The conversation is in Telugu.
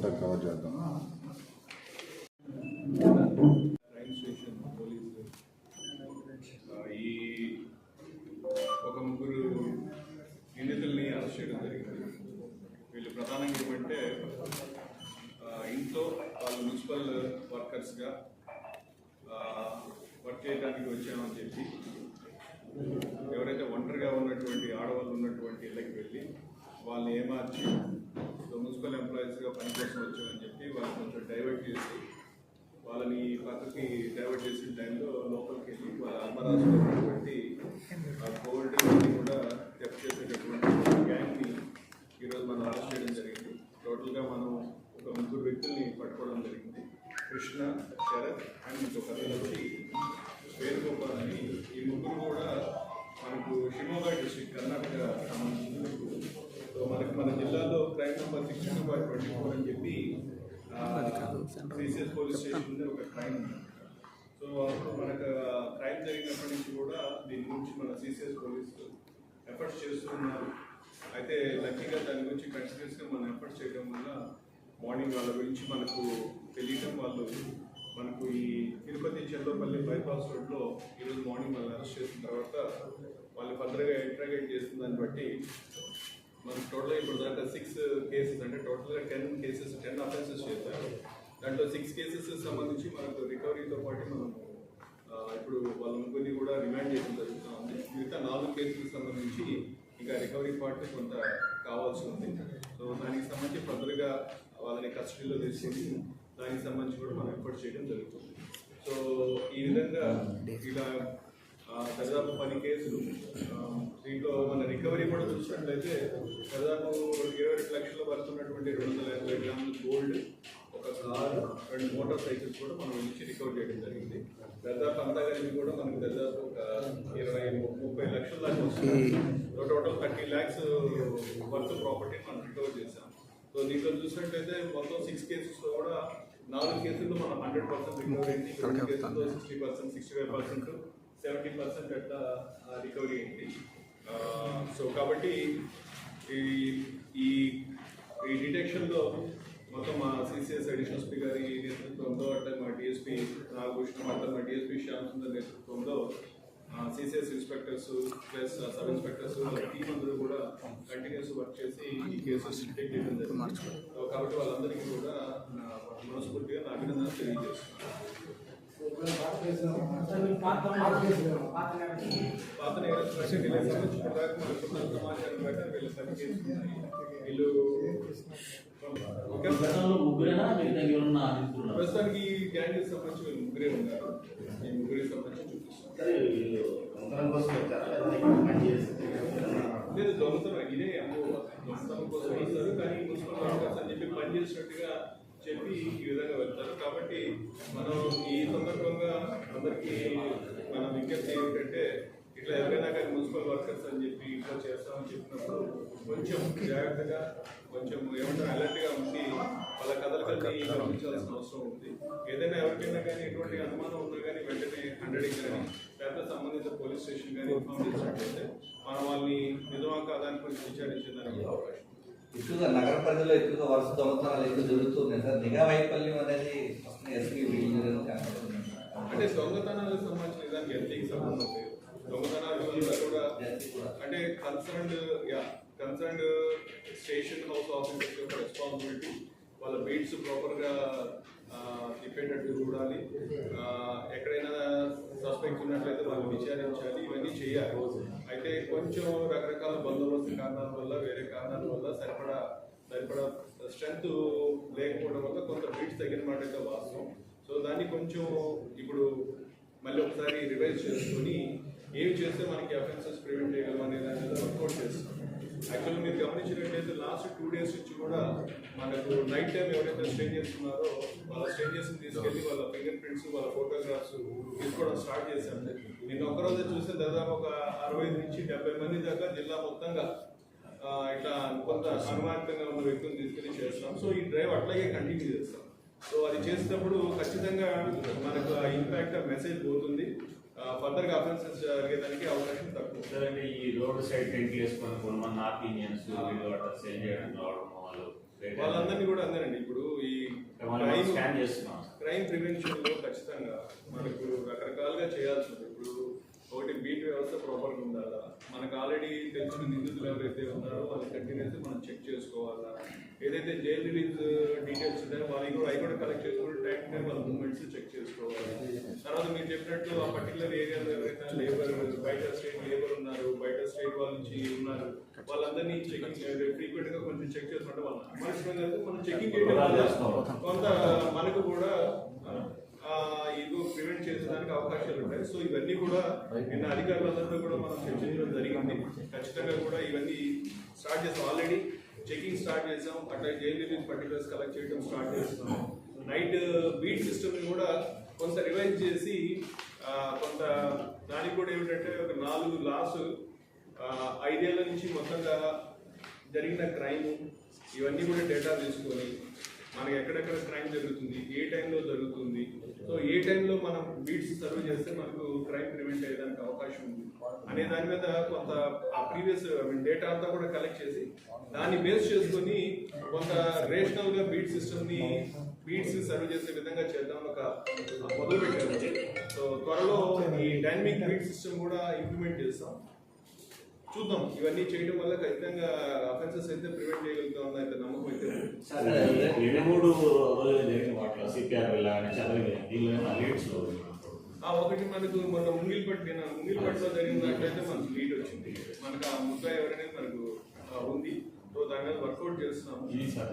అంతా కవర్ చేద్దాం. ఈ ఒక ముగ్గురు వీళ్ళు ప్రధానంగా ఏమంటే ఇంట్లో మున్సిపల్ వర్కర్స్గా వర్క్ చేయడానికి వచ్చామని చెప్పి ఎవరైతే ఒంటరిగా ఉన్నటువంటి ఆడవాళ్ళు ఉన్నటువంటి ఇళ్ళకి వెళ్ళి వాళ్ళని ఏమార్చి మున్సిపల్ ఎంప్లాయీస్గా పని వచ్చామని చెప్పి వాళ్ళు కొంచెం డైవర్ట్ చేసి వాళ్ళని పక్కకి డైవర్ట్ చేసిన టైంలో లోపలికి వెళ్ళి వాళ్ళ అల్మరాజులో పెట్టి ఆ గోల్డ్ కూడా థెఫ్ట్ చేసేటటువంటి గ్యాంగ్ని ఈరోజు మనం అరెస్ట్ చేయడం జరిగింది. టోటల్గా మనం ఒక ముగ్గురు వ్యక్తుల్ని పట్టుకోవడం జరిగింది. కృష్ణ శరత్ అండ్ ఇంకొక పేరు వచ్చి అని ఈ ముగ్గురు ఫైవ్ ట్వంటీ ఫోర్ అని చెప్పి సిసిఎస్ పోలీస్ స్టేషన్ ఒక క్రైమ్ సో అప్పుడు మనకు క్రైమ్ జరిగినప్పటి నుంచి కూడా దీని గురించి మన సిసిఎస్ పోలీసు ఎఫర్ట్స్ చేస్తున్నారు. అయితే లక్కీగా దాని గురించి కంటిన్యూస్గా మనం ఎఫర్ట్స్ చేయడం వల్ల మార్నింగ్ వాళ్ళ గురించి మనకు తెలియటం వాళ్ళు మనకు ఈ తిరుపతి చెల్లపల్లి బైపాస్ రోడ్లో ఈరోజు మార్నింగ్ వాళ్ళు అరెస్ట్ చేసిన తర్వాత వాళ్ళు ఫర్దర్గా ఇంట్రాగేట్ చేసిన దాన్ని బట్టి మనకు టోటల్గా ఇప్పుడు దాకా సిక్స్ కేసెస్ అంటే టోటల్గా టెన్ కేసెస్ టెన్ అఫెన్సెస్ చేశారు. దాంట్లో సిక్స్ కేసెస్ సంబంధించి మనకు రికవరీతో పాటు మనం ఇప్పుడు వాళ్ళ ముగ్గురిని కూడా రిమాండ్ చేయడం జరుగుతూ ఉంది. మిగతా నాలుగు కేసులకు సంబంధించి ఇంకా రికవరీ పార్ట్ కొంత కావాల్సి ఉంది. సో దానికి సంబంధించి ఫర్దర్గా వాళ్ళని కస్టడీలో తీసుకొని దానికి సంబంధించి కూడా మనం ఎఫర్ట్ చేయడం జరుగుతుంది. సో ఈ విధంగా ఇలా ఆ, దాదాపు పది కేసులు. దీంట్లో మన రికవరీ కూడా చూసినట్లయితే దాదాపు ఇరవై రెండు లక్షల వరకు ఉన్నటువంటి రెండు వందల యాభై గ్రాముల గోల్డ్ ఒక కారు రెండు మోటార్ సైకిల్స్ కూడా మనం నుంచి రికవర్ చేయడం జరిగింది. దాదాపు అంతా కలిపి కూడా మనకు దాదాపు ఒక ఇరవై ముప్పై లక్షల దాకా వస్తుంది. Total thirty lakhs worth property మనం రికవర్ చేసాం సో దీంట్లో చూసినట్లయితే మొత్తం సిక్స్ కేసెస్లో కూడా నాలుగు కేసుల్లో మనం హండ్రెడ్ పర్సెంట్ రికవరీ అయింది. కేసుల్లో sixty percent sixty five percent seventy percent అట్లా రికవరీ అయింది సో కాబట్టి ఈ ఈ ఈ డిటెక్షన్లో మొత్తం మా సిసిఎస్ అడిషనల్ స్పీ గారి నేతృత్వంలో అట్లా మా డిఎస్పీ నాగభూషణం అట్లా మా డిఎస్పీ శ్యామ్ సుందర్ నేతృత్వంలో CCS inspectors plus sub inspectors team అందరూ కూడా కంటిన్యూస్ వర్క్ చేసి ఈ కేసెస్ డిటెక్ట్ చేయడం జరిగింది. కాబట్టి వాళ్ళందరికీ కూడా మనస్ఫూర్తిగా నా అభినందన తెలియజేస్తున్నాను. ప్రస్తుతానికి గ్యాంగ్ సంబంధించి వీళ్ళు ముగ్గురే ఉన్నారు ఈ ముగ్గురికి సంబంధించి లేదు దొంగతనం ఇదే అమ్మో దొంగతనం కోసం వస్తారు కానీ మున్సిపల్ అని చెప్పి పని చేసినట్టుగా చెప్పి ఈ విధంగా వెళ్తారు. కాబట్టి మనం ఈ సందర్భంగా అందరికీ మన విజ్ఞప్తి ఏమిటంటే ఇట్లా ఎవరైనా కానీ మున్సిపల్ వర్కర్స్ అని చెప్పి ఇట్లా చేస్తామని చెప్పినప్పుడు కొంచెం జాగ్రత్తగా కొంచెం ఏమంటారు అలర్ట్గా ఉండి వాళ్ళ కథలకల్ని గమనించాల్సిన అవసరం ఉంది. ఏదైనా ఎవరికైనా కానీ ఎటువంటి అనుమానం ఉన్నా కానీ వెంటనే హండ్రెడ్ కానీ లేకపోతే సంబంధిత పోలీస్ స్టేషన్ కానీ ఇన్ఫార్మ్ చేసినట్లయితే మనం వాళ్ళని నిజమా కాదని కొంచెం విచారించడానికి అవకాశం. ఎక్కువగా నగర పరిధిలో ఎక్కువగా వరుస దొంగతనాలు ఎక్కువ జరుగుతున్నాయి సార్. నిఘా వైఫల్యం అనేది ఎస్పీ అంటే దొంగతనాలకు సంబంధించిన దానికి ఎల్టీకి సంబంధం లేదు. దొంగతనాలు కూడా అంటే కన్సర్న్డ్ యా కన్సర్న్డ్ స్టేషన్ హౌస్ ఆఫీసర్స్ యొక్క రెస్పాన్సిబిలిటీ వాళ్ళ బీట్స్ ప్రాపర్గా తిప్పేటట్టు చూడాలి. ఎక్కడైనా సస్పెక్ట్ ఉన్నట్లయితే వాళ్ళు విచారించాలి ఇవన్నీ చేయాలి. అయితే కొంచెం రకరకాల బందోబస్తు కారణాల వల్ల వేరే కారణాల వల్ల సరిపడా సరిపడా స్ట్రెంత్ లేకపోవడం వల్ల కొంత బీట్స్ తగిన మాట అయితే వాస్తవం. సో దాన్ని కొంచెం ఇప్పుడు మళ్ళీ ఒకసారి రివైజ్ చేసుకొని ఏం చేస్తే మనకి అఫెన్సెస్ ప్రివెంట్ చేయగలం అనే దాని మీద వర్కౌట్ చేస్తాం. యాక్చువల్గా మీరు గమనించినట్లయితే లాస్ట్ టూ డేస్ నుంచి కూడా మనకు నైట్ టైం ఎవరైతే స్టే చేస్తున్నారో వాళ్ళ స్టే చేసి తీసుకెళ్ళి వాళ్ళ ఫింగర్ ప్రింట్స్ వాళ్ళ ఫోటోగ్రాఫ్స్ తీసుకోవడం స్టార్ట్ చేశాను నిన్న ఒకరోజు చూస్తే దాదాపు ఒక అరవై నుంచి డెబ్బై మంది దాకా జిల్లా మొత్తంగా ఇట్లా కొంత అనుమానితంగా ఉన్న వ్యక్తులను తీసుకెళ్ళి చేస్తాం. సో ఈ డ్రైవ్ అట్లాగే కంటిన్యూ చేస్తాం. సో అది చేసినప్పుడు ఖచ్చితంగా మనకు ఆ ఇంపాక్ట్ మెసేజ్ పోతుంది. ఫర్దర్గా అఫెన్సెస్ జరిగేదానికి అవకాశం తక్కువ. సార్ అంటే ఈ రోడ్ సైడ్ టెంట్ వేసుకొని కొంతమంది నార్త్ ఇండియన్స్ వీళ్ళు అట్లా సేల్ చేయడానికి రావడం వాళ్ళు వాళ్ళందరినీ కూడా అందరండి ఇప్పుడు ఈ క్రైమ్ స్కాన్ చేస్తున్నాం సార్ క్రైమ్ ప్రివెన్షన్లో ఖచ్చితంగా మనకు రకరకాలుగా చేయాల్సి ఉంది. ఇప్పుడు ఒకటి బీట్ వ్యవస్థ ప్రాపర్గా ఉండాలా? మనకు ఆల్రెడీ తెలిసిన నిందితులు ఎవరైతే ఉన్నారో వాళ్ళని కంటిన్యూస్ మనం చెక్ చేసుకోవాలా? ఏదైతే జైల్ రిలీజ్ డీటెయిల్స్ ఉన్నాయో వాళ్ళకి కూడా అవి కూడా కలెక్ట్ చేసుకుని టు డాక్యుమెంట్స్ చెక్ చేసుకోవాలి. తర్వాత మీరు చెప్పినట్టు ఆ పర్టికులర్ ఏరియాలో ఎవరైనా లేబర్ బయట స్టేట్ లేబర్ ఉన్నారు బయట స్టేట్ వాళ్ళ నుంచి ఉన్నారు వాళ్ళందరినీ చెకింగ్ ఫ్రీక్వెంట్గా కొంచెం చెక్ చేసుకుంటే వాళ్ళ మనం చెకింగ్ కొంత మనకు కూడా ఇగో ప్రివెంట్ చేసేదానికి అవకాశాలు ఉంటాయి. సో ఇవన్నీ కూడా నిన్న అధికారులందరితో కూడా మనం చర్చించడం జరిగింది. ఖచ్చితంగా కూడా ఇవన్నీ స్టార్ట్ చేస్తాం. ఆల్రెడీ చెకింగ్ స్టార్ట్ చేసాం. అట్లా జైలు పర్టికులర్స్ కలెక్ట్ చేయడం స్టార్ట్ చేస్తున్నాం. నైట్ బీట్ సిస్టమ్ని కూడా కొంత రివైజ్ చేసి కొంత దానికి కూడా ఏమిటంటే ఒక నాలుగు లాస్ ఐదేళ్ళ నుంచి మొత్తంగా జరిగిన క్రైమ్ ఇవన్నీ కూడా డేటా తీసుకొని మనకి ఎక్కడెక్కడ క్రైమ్ జరుగుతుంది ఏ టైంలో జరుగుతుంది. సో ఏ టైంలో మనం బీట్స్ సర్వ్ చేస్తే మనకు క్రైమ్ ప్రివెంట్ అయ్యేదానికి అవకాశం ఉంది. అనే దాని మీద కొంత ఆ ప్రీవియస్ డేటా అంతా కూడా కలెక్ట్ చేసి దాన్ని బేస్ చేసుకొని కొంత రేషనల్గా బీట్ సిస్టమ్ని బీట్స్ సర్వ్ చేసే విధంగా చేద్దాం ఒక మొదలు పెట్టారు సో త్వరలో ఈ డైనమిక్ బీట్ సిస్టమ్ కూడా ఇంప్లిమెంట్ చేస్తాం. చూద్దాం. ఇవన్నీ చేయడం వల్ల ఖచ్చితంగా అఫెన్సెస్ అయితే ప్రివెంట్ చేయగలుగుతాం అయితే నమ్మకం అయితే. రెండు మూడు రోజులు జరిగిన వాటిలో సిపిఆర్ ఆ ఒకటి మనకు మొన్న ముంగిల్పట్ ముంగిల్పట్లో జరిగిన దాంట్లో మనకు లీడ్ వచ్చింది. మనకు ఆ ముద్ద ఎవరనేది మనకు ఆ, ఉంది. సో దాని మీద వర్కౌట్ చేస్తున్నాం ఇది సార్